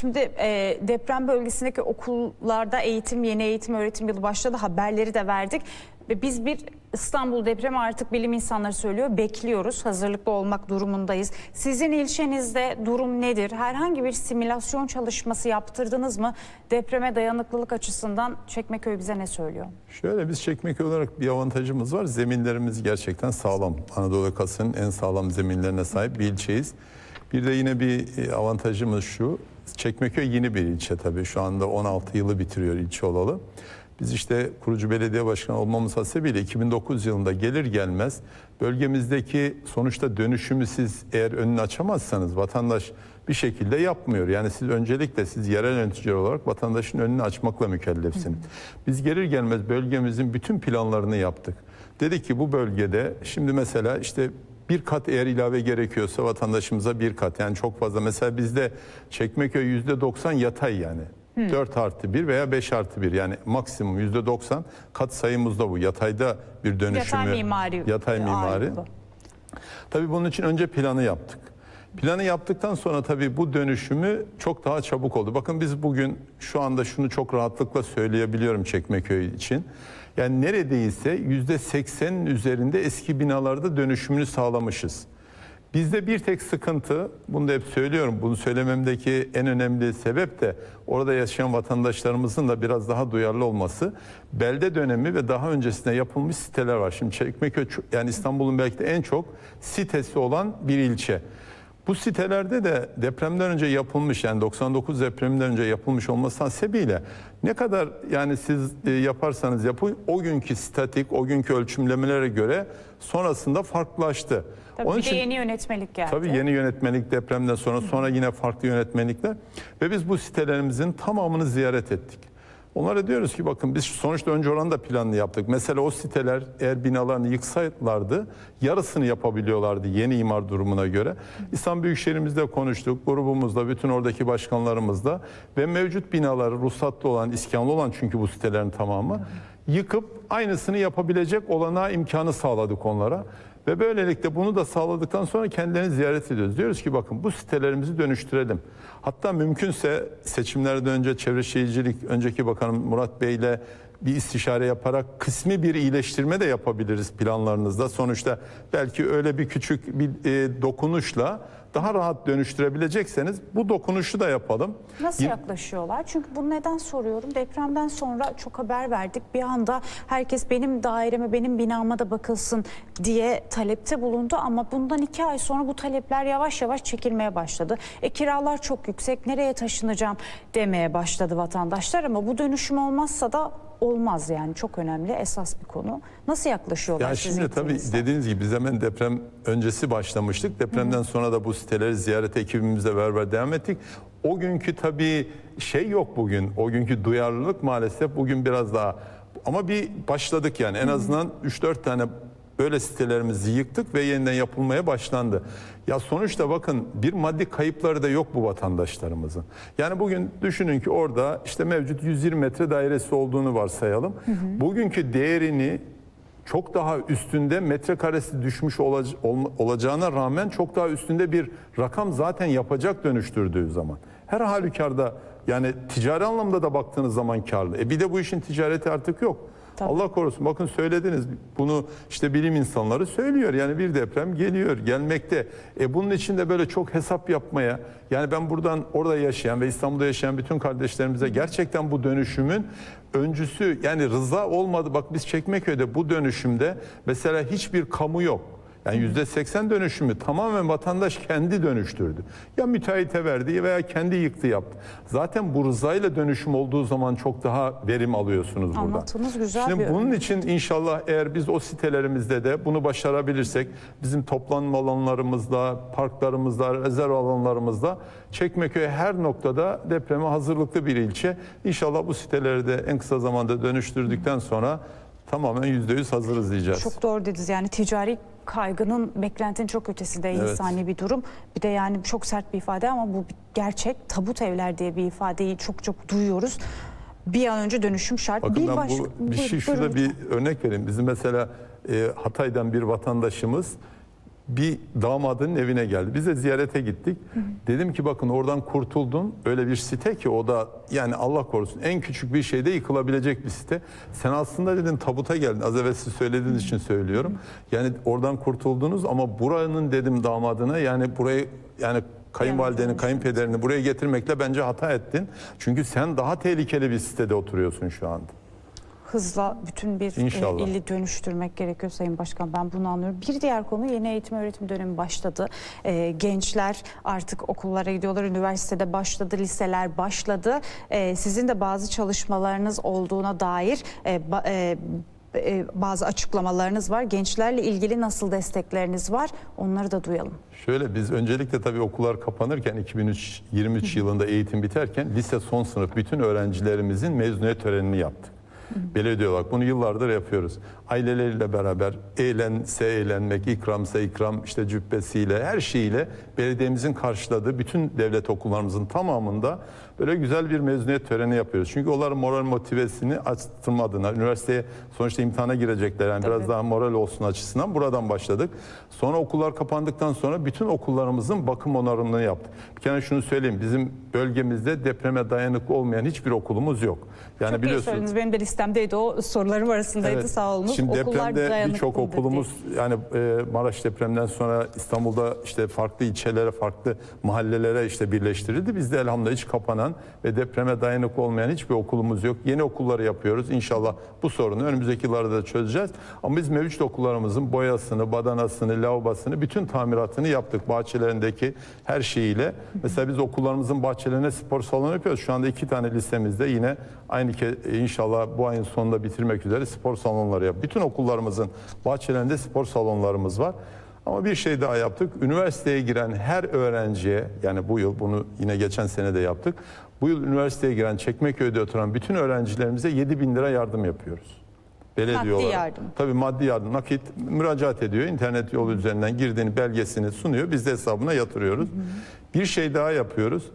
Şimdi e, deprem bölgesindeki okullarda eğitim, yeni eğitim öğretim yılı başladı. Haberleri de verdik. Ve biz bir İstanbul depremi artık bilim insanları söylüyor. Bekliyoruz. Hazırlıklı olmak durumundayız. Sizin ilçenizde durum nedir? Herhangi bir simülasyon çalışması yaptırdınız mı? Depreme dayanıklılık açısından Çekmeköy bize ne söylüyor? Şöyle biz Çekmeköy olarak bir avantajımız var. Zeminlerimiz gerçekten sağlam. Anadolu yakasının en sağlam zeminlerine sahip bir ilçeyiz. Bir de yine bir e, avantajımız şu. Çekmeköy yeni bir ilçe tabii. Şu anda 16 yılı bitiriyor ilçe olalı. Biz işte kurucu belediye başkanı olmamız hasebiyle 2009 yılında gelir gelmez bölgemizdeki sonuçta dönüşümü siz eğer önünü açamazsanız vatandaş bir şekilde yapmıyor. Yani siz öncelikle siz yerel yöneticiler olarak vatandaşın önünü açmakla mükellefsiniz. Biz gelir gelmez bölgemizin bütün planlarını yaptık. Dedik ki bu bölgede şimdi mesela işte bir kat eğer ilave gerekiyorsa vatandaşımıza bir kat yani çok fazla. Mesela bizde Çekmeköy yüzde 90 yatay yani. 4 artı 1 veya 5 artı 1 yani maksimum yüzde 90 kat sayımızda bu. Yatayda bir dönüşümü. Yatay mimari. Yatay mimari. ağırlıklı. Tabii bunun için önce planı yaptık. Planı yaptıktan sonra tabii bu dönüşümü çok daha çabuk oldu. Bakın biz bugün şu anda şunu çok rahatlıkla söyleyebiliyorum Çekmeköy için. Yani neredeyse yüzde seksenin üzerinde eski binalarda dönüşümünü sağlamışız. Bizde bir tek sıkıntı, bunu da hep söylüyorum, bunu söylememdeki en önemli sebep de orada yaşayan vatandaşlarımızın da biraz daha duyarlı olması. Belde dönemi ve daha öncesinde yapılmış siteler var. Şimdi Çekmeköy yani İstanbul'un belki de en çok sitesi olan bir ilçe. Bu sitelerde de depremden önce yapılmış yani 99 depreminden önce yapılmış olması hasebiyle ne kadar yani siz e, yaparsanız yapın o günkü statik, o günkü ölçümlemelere göre sonrasında farklılaştı. Tabii bir de yeni yönetmelik geldi. Tabii yeni yönetmelik depremden sonra sonra yine farklı yönetmelikler ve biz bu sitelerimizin tamamını ziyaret ettik. Onlara diyoruz ki bakın biz sonuçta önce oranı da planlı yaptık. Mesela o siteler eğer binalarını yıksaydılardı yarısını yapabiliyorlardı yeni imar durumuna göre. İstanbul Büyükşehirimizde konuştuk, grubumuzla, bütün oradaki başkanlarımızla ve mevcut binaları ruhsatlı olan, iskanlı olan çünkü bu sitelerin tamamı yıkıp aynısını yapabilecek olanağı imkanı sağladık onlara. Ve böylelikle bunu da sağladıktan sonra kendilerini ziyaret ediyoruz. Diyoruz ki bakın bu sitelerimizi dönüştürelim. Hatta mümkünse seçimlerden önce Çevre Şehircilik önceki bakanım Murat Bey ile bir istişare yaparak kısmi bir iyileştirme de yapabiliriz planlarınızda. Sonuçta belki öyle bir küçük bir e, dokunuşla daha rahat dönüştürebilecekseniz bu dokunuşu da yapalım. Nasıl yaklaşıyorlar? Çünkü bunu neden soruyorum? Depremden sonra çok haber verdik. Bir anda herkes benim daireme, benim binama da bakılsın diye talepte bulundu. Ama bundan iki ay sonra bu talepler yavaş yavaş çekilmeye başladı. E kiralar çok yüksek, nereye taşınacağım demeye başladı vatandaşlar. Ama bu dönüşüm olmazsa da olmaz yani çok önemli esas bir konu. Nasıl yaklaşıyorlar Ya şimdi tabii dediğiniz gibi biz hemen deprem öncesi başlamıştık. Depremden sonra da bu siteleri ziyaret ekibimizle beraber devam ettik. O günkü tabii şey yok bugün. O günkü duyarlılık maalesef bugün biraz daha ama bir başladık yani en azından 3-4 tane böyle sitelerimizi yıktık ve yeniden yapılmaya başlandı. Ya sonuçta bakın bir maddi kayıpları da yok bu vatandaşlarımızın. Yani bugün düşünün ki orada işte mevcut 120 metre dairesi olduğunu varsayalım. Bugünkü değerini çok daha üstünde metrekaresi düşmüş olac- olacağına rağmen çok daha üstünde bir rakam zaten yapacak dönüştürdüğü zaman. Her halükarda yani ticari anlamda da baktığınız zaman karlı. E bir de bu işin ticareti artık yok. Tabii. Allah korusun bakın söylediniz bunu işte bilim insanları söylüyor. Yani bir deprem geliyor gelmekte. E bunun için de böyle çok hesap yapmaya yani ben buradan orada yaşayan ve İstanbul'da yaşayan bütün kardeşlerimize gerçekten bu dönüşümün öncüsü yani rıza olmadı. Bak biz Çekmeköy'de bu dönüşümde mesela hiçbir kamu yok. Yani yüzde seksen dönüşümü tamamen vatandaş kendi dönüştürdü. Ya müteahhite verdi veya kendi yıktı yaptı. Zaten bu rızayla dönüşüm olduğu zaman çok daha verim alıyorsunuz burada. Anlattığınız güzel Şimdi bir bunun için inşallah eğer biz o sitelerimizde de bunu başarabilirsek bizim toplanma alanlarımızda, parklarımızda, rezerv alanlarımızda Çekmeköy her noktada depreme hazırlıklı bir ilçe. İnşallah bu siteleri de en kısa zamanda dönüştürdükten sonra tamamen yüzde yüz hazırız diyeceğiz. Çok doğru dediniz. Yani ticari kaygının beklentinin çok ötesinde Evet. insani bir durum. Bir de yani çok sert bir ifade ama bu gerçek. Tabut evler diye bir ifadeyi çok çok duyuyoruz. Bir an önce dönüşüm şart. Bakın bir başka- bu bir şey şurada bir örnek vereyim. Bizim mesela e, Hatay'dan bir vatandaşımız bir damadın evine geldi. Biz de ziyarete gittik. Dedim ki bakın oradan kurtuldun. Öyle bir site ki o da yani Allah korusun en küçük bir şeyde yıkılabilecek bir site. Sen aslında dedim tabuta geldin. Az evvel siz söylediğiniz için söylüyorum. Yani oradan kurtuldunuz ama buranın dedim damadına yani burayı yani kayınvalidenin, kayınpederini buraya getirmekle bence hata ettin. Çünkü sen daha tehlikeli bir sitede oturuyorsun şu anda. Hızla bütün bir İnşallah. e, ili dönüştürmek gerekiyor Sayın Başkan. Ben bunu anlıyorum. Bir diğer konu yeni eğitim öğretim dönemi başladı. E, gençler artık okullara gidiyorlar. Üniversitede başladı, liseler başladı. E, sizin de bazı çalışmalarınız olduğuna dair e, ba- e, e, bazı açıklamalarınız var. Gençlerle ilgili nasıl destekleriniz var? Onları da duyalım. Şöyle biz öncelikle tabii okullar kapanırken 2023 yılında eğitim biterken lise son sınıf bütün öğrencilerimizin mezuniyet törenini yaptık. Belediye olarak bunu yıllardır yapıyoruz. Aileleriyle beraber eğlense eğlenmek, ikramsa ikram, işte cübbesiyle her şeyiyle belediyemizin karşıladığı bütün devlet okullarımızın tamamında böyle güzel bir mezuniyet töreni yapıyoruz. Çünkü onların moral motivesini arttırma adına üniversiteye sonuçta imtihana girecekler. Yani biraz daha moral olsun açısından buradan başladık. Sonra okullar kapandıktan sonra bütün okullarımızın bakım onarımını yaptık. Bir kere şunu söyleyeyim. Bizim bölgemizde depreme dayanıklı olmayan hiçbir okulumuz yok. Yani Çok iyi biliyorsunuz söylediniz. Benim de listemdeydi o sorularım arasındaydı Evet. sağ olun. Şimdi depremde birçok okulumuz yani e, Maraş depremden sonra İstanbul'da işte farklı ilçelere, farklı mahallelere işte birleştirildi. Bizde elhamdülillah hiç kapanan ve depreme dayanıklı olmayan hiçbir okulumuz yok. Yeni okulları yapıyoruz. İnşallah bu sorunu önümüzdeki yıllarda da çözeceğiz. Ama biz mevcut okullarımızın boyasını, badanasını, lavabasını bütün tamiratını yaptık. Bahçelerindeki her şeyiyle. Mesela biz okullarımızın bahçelerine spor salonu yapıyoruz. Şu anda iki tane lisemizde yine aynı inşallah bu ayın sonunda bitirmek üzere spor salonları yap. Bütün okullarımızın bahçelerinde spor salonlarımız var. Ama bir şey daha yaptık. Üniversiteye giren her öğrenciye yani bu yıl bunu yine geçen sene de yaptık. Bu yıl üniversiteye giren Çekmeköy'de oturan bütün öğrencilerimize 7 bin lira yardım yapıyoruz. Belediye Maddi olarak. yardım. Tabii maddi yardım, nakit müracaat ediyor. internet yolu üzerinden girdiğini belgesini sunuyor. Biz de hesabına yatırıyoruz. Bir şey daha yapıyoruz.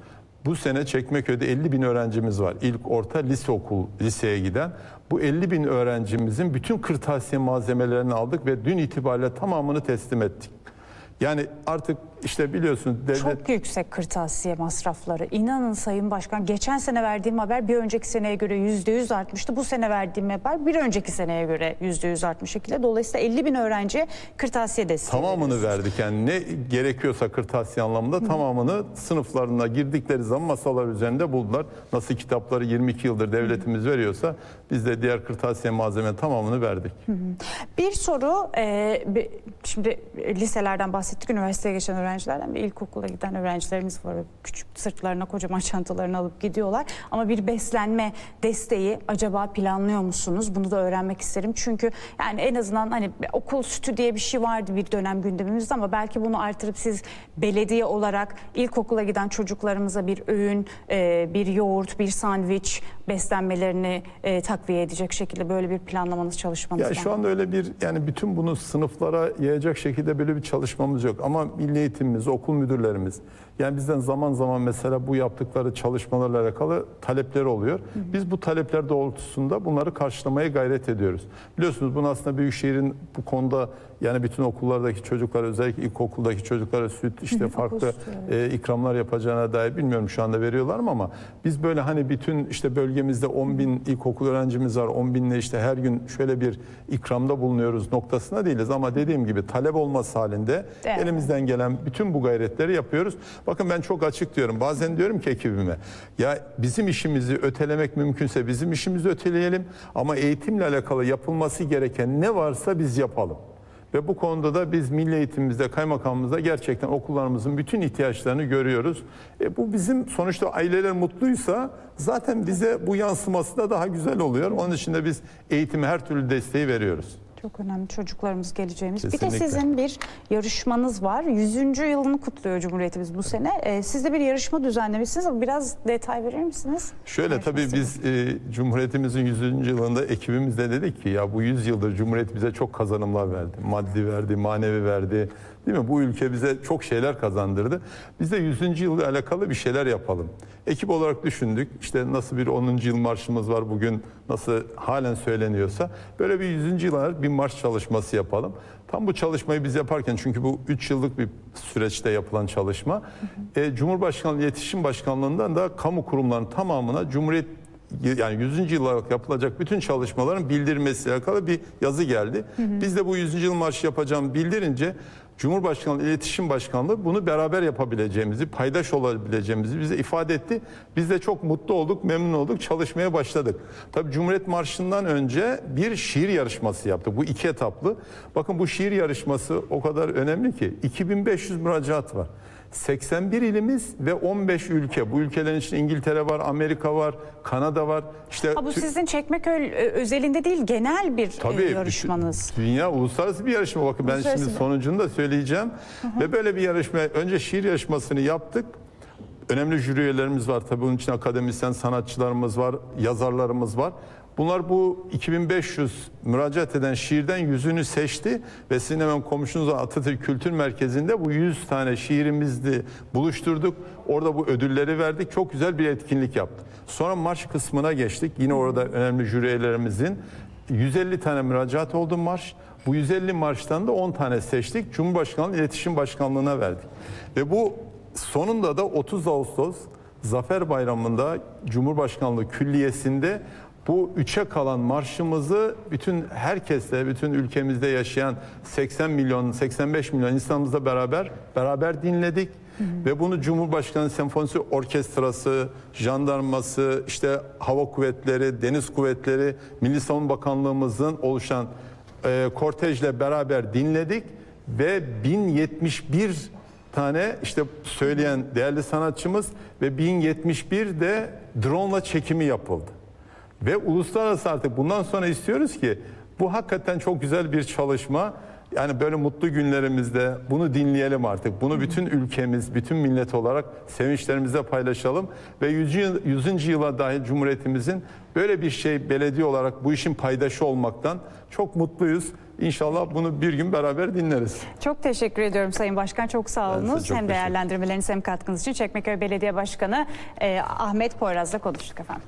Bu sene Çekmeköy'de 50 bin öğrencimiz var. İlk orta lise okul, liseye giden. Bu 50 bin öğrencimizin bütün kırtasiye malzemelerini aldık ve dün itibariyle tamamını teslim ettik. Yani artık işte biliyorsunuz devlet... Çok yüksek kırtasiye masrafları. İnanın Sayın Başkan geçen sene verdiğim haber bir önceki seneye göre yüzde yüz artmıştı. Bu sene verdiğim haber bir önceki seneye göre yüzde yüz artmış şekilde. Dolayısıyla 50 bin öğrenciye kırtasiye desteği Tamamını veriyoruz. verdik yani ne gerekiyorsa kırtasiye anlamında tamamını sınıflarına girdikleri zaman masalar üzerinde buldular. Nasıl kitapları 22 yıldır devletimiz veriyorsa biz de diğer kırtasiye malzeme tamamını verdik. Bir soru, e, şimdi liselerden bahsettik, üniversiteye geçen öğrencilerden bir ilkokula giden öğrencilerimiz var. Küçük sırtlarına kocaman çantalarını alıp gidiyorlar. Ama bir beslenme desteği acaba planlıyor musunuz? Bunu da öğrenmek isterim. Çünkü yani en azından hani okul sütü diye bir şey vardı bir dönem gündemimizde ama belki bunu artırıp siz belediye olarak ilkokula giden çocuklarımıza bir öğün, e, bir yoğurt, bir sandviç beslenmelerini e, takviye edecek şekilde böyle bir planlamanız çalışmanız Ya şu anda öyle bir yani bütün bunu sınıflara yayacak şekilde böyle bir çalışmamız yok. Ama milli eğitimimiz, okul müdürlerimiz yani bizden zaman zaman mesela bu yaptıkları çalışmalarla alakalı talepleri oluyor. Biz bu talepler doğrultusunda bunları karşılamaya gayret ediyoruz. Biliyorsunuz bunu aslında Büyükşehir'in bu konuda yani bütün okullardaki çocuklara özellikle ilkokuldaki çocuklara süt işte farklı e, ikramlar yapacağına dair bilmiyorum şu anda veriyorlar mı ama biz böyle hani bütün işte bölgemizde 10 bin ilkokul öğrencimiz var 10 binle işte her gün şöyle bir ikramda bulunuyoruz noktasına değiliz ama dediğim gibi talep olması halinde Evet. elimizden gelen bütün bu gayretleri yapıyoruz. Bakın ben çok açık diyorum bazen diyorum ki ekibime ya bizim işimizi ötelemek mümkünse bizim işimizi öteleyelim ama eğitimle alakalı yapılması gereken ne varsa biz yapalım. Ve bu konuda da biz milli eğitimimizde, kaymakamımızda gerçekten okullarımızın bütün ihtiyaçlarını görüyoruz. E bu bizim sonuçta aileler mutluysa zaten bize bu yansıması da daha güzel oluyor. Onun için de biz eğitime her türlü desteği veriyoruz. Çok önemli çocuklarımız geleceğimiz. Bir de Kesinlikle. sizin bir yarışmanız var. 100. yılını kutluyor Cumhuriyetimiz bu sene. Ee, siz de bir yarışma düzenlemişsiniz biraz detay verir misiniz? Şöyle tabii biz e, Cumhuriyetimizin 100. yılında ekibimizle dedik ki ya bu 100 yıldır Cumhuriyet bize çok kazanımlar verdi. Maddi verdi, manevi verdi. Değil mi? Bu ülke bize çok şeyler kazandırdı. Biz de 100. yılla alakalı bir şeyler yapalım. Ekip olarak düşündük. İşte nasıl bir 10. yıl marşımız var bugün, nasıl halen söyleniyorsa. Böyle bir 100. yıla bir marş çalışması yapalım. Tam bu çalışmayı biz yaparken çünkü bu 3 yıllık bir süreçte yapılan çalışma. E, Cumhurbaşkanlığı İletişim Başkanlığı'ndan da kamu kurumlarının tamamına Cumhuriyet yani 100. yıl olarak yapılacak bütün çalışmaların bildirmesiyle alakalı bir yazı geldi. Biz de bu 100. yıl marşı yapacağım bildirince Cumhurbaşkanlığı İletişim Başkanlığı bunu beraber yapabileceğimizi, paydaş olabileceğimizi bize ifade etti. Biz de çok mutlu olduk, memnun olduk, çalışmaya başladık. Tabii Cumhuriyet Marşı'ndan önce bir şiir yarışması yaptık. Bu iki etaplı. Bakın bu şiir yarışması o kadar önemli ki 2500 müracaat var. 81 ilimiz ve 15 ülke. Bu ülkelerin içinde İngiltere var, Amerika var, Kanada var. İşte Ha, bu sizin Çekmeköy e, özelinde değil genel bir e, Tabii yarışmanız. Dünya uluslararası bir yarışma. Bakın ben şimdi sonucunu da söyleyeceğim. Ve böyle bir yarışma önce şiir yarışmasını yaptık. Önemli jüri üyelerimiz var. Tabii bunun için akademisyen sanatçılarımız var, yazarlarımız var. Bunlar bu 2500 müracaat eden şiirden yüzünü seçti ve sizin hemen komşunuz Atatürk Kültür Merkezi'nde bu 100 tane şiirimizi buluşturduk. Orada bu ödülleri verdik. Çok güzel bir etkinlik yaptık. Sonra marş kısmına geçtik. Yine orada önemli jüri üyelerimizin 150 tane müracaat oldu marş. Bu 150 marştan da 10 tane seçtik. Cumhurbaşkanlığı İletişim Başkanlığı'na verdik. Ve bu sonunda da 30 Ağustos Zafer Bayramı'nda Cumhurbaşkanlığı Külliyesi'nde bu üçe kalan marşımızı bütün herkesle, bütün ülkemizde yaşayan 80 milyon, 85 milyon insanımızla beraber beraber dinledik. Ve bunu Cumhurbaşkanı Senfonisi Orkestrası, jandarması, işte hava kuvvetleri, deniz kuvvetleri, Milli Savunma Bakanlığımızın oluşan e, kortejle beraber dinledik ve 1071 tane işte söyleyen değerli sanatçımız ve 1071 de drone ile çekimi yapıldı. Ve uluslararası artık bundan sonra istiyoruz ki bu hakikaten çok güzel bir çalışma. Yani böyle mutlu günlerimizde bunu dinleyelim artık. Bunu bütün ülkemiz, bütün millet olarak sevinçlerimizle paylaşalım. Ve 100. yıl- 100. yıla dahil Cumhuriyetimizin böyle bir şey belediye olarak bu işin paydaşı olmaktan çok mutluyuz. İnşallah bunu bir gün beraber dinleriz. Çok teşekkür ediyorum Sayın Başkan. Çok sağ olunuz. çok hem değerlendirmeleriniz hem katkınız için Çekmeköy Belediye Başkanı e, Ahmet Poyraz'la konuştuk efendim.